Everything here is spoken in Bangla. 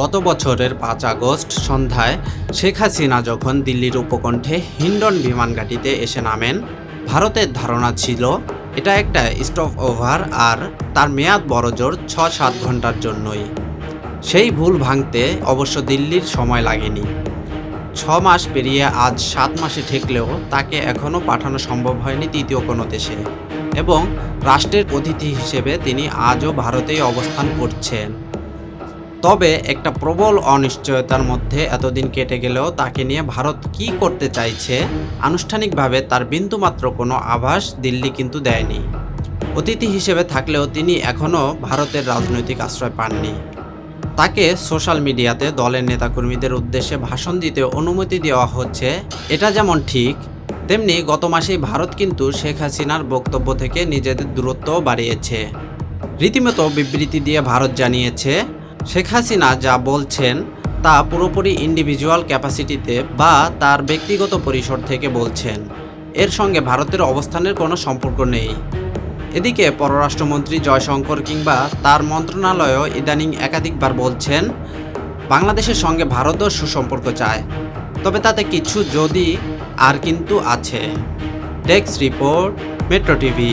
গত বছরের পাঁচ আগস্ট সন্ধ্যায় শেখ হাসিনা যখন দিল্লির উপকণ্ঠে হিন্ডন বিমান ঘাঁটিতে এসে নামেন, ভারতের ধারণা ছিল এটা একটা স্টপ ওভার আর তার মেয়াদ বড়জোর ছ সাত ঘণ্টার জন্যই। সেই ভুল ভাঙতে অবশ্য দিল্লির সময় লাগেনি। ছ মাস পেরিয়ে আজ সাত মাসে ঠেকলেও তাকে এখনও পাঠানো সম্ভব হয়নি তৃতীয় কোনো দেশে এবং রাষ্ট্রের অতিথি হিসেবে তিনি আজও ভারতেই অবস্থান করছেন। তবে একটা প্রবল অনিশ্চয়তার মধ্যে এতদিন কেটে গেলেও তাকে নিয়ে ভারত কি করতে চাইছে, আনুষ্ঠানিকভাবে তার বিন্দুমাত্র কোনো আভাস দিল্লি কিন্তু দেয়নি। অতিথি হিসেবে থাকলেও তিনি এখনও ভারতের রাজনৈতিক আশ্রয় পাননি। তাকে সোশ্যাল মিডিয়াতে দলের নেতাকর্মীদের উদ্দেশ্যে ভাষণ দিতে অনুমতি দেওয়া হচ্ছে, এটা যেমন ঠিক, তেমনি গত মাসেই ভারত কিন্তু শেখ হাসিনার বক্তব্য থেকে নিজেদের দূরত্ব বাড়িয়েছে। রীতিমতো বিবৃতি দিয়ে ভারত জানিয়েছে শেখ হাসিনা যা বলছেন তা পুরোপুরি ইন্ডিভিজুয়াল ক্যাপাসিটিতে বা তার ব্যক্তিগত পরিসর থেকে বলছেন। এর সঙ্গে ভারতের অবস্থানের কোনো সম্পর্ক নেই। এদিকে পররাষ্ট্রমন্ত্রী জয়শঙ্কর কিংবা তার মন্ত্রণালয়ও ইদানিং একাধিকবার বলছেন, বাংলাদেশের সঙ্গে ভারতও সুসম্পর্ক চায়। তবে তাতে কিছু যদি আর কিন্তু আছে। Desk report, metro TV.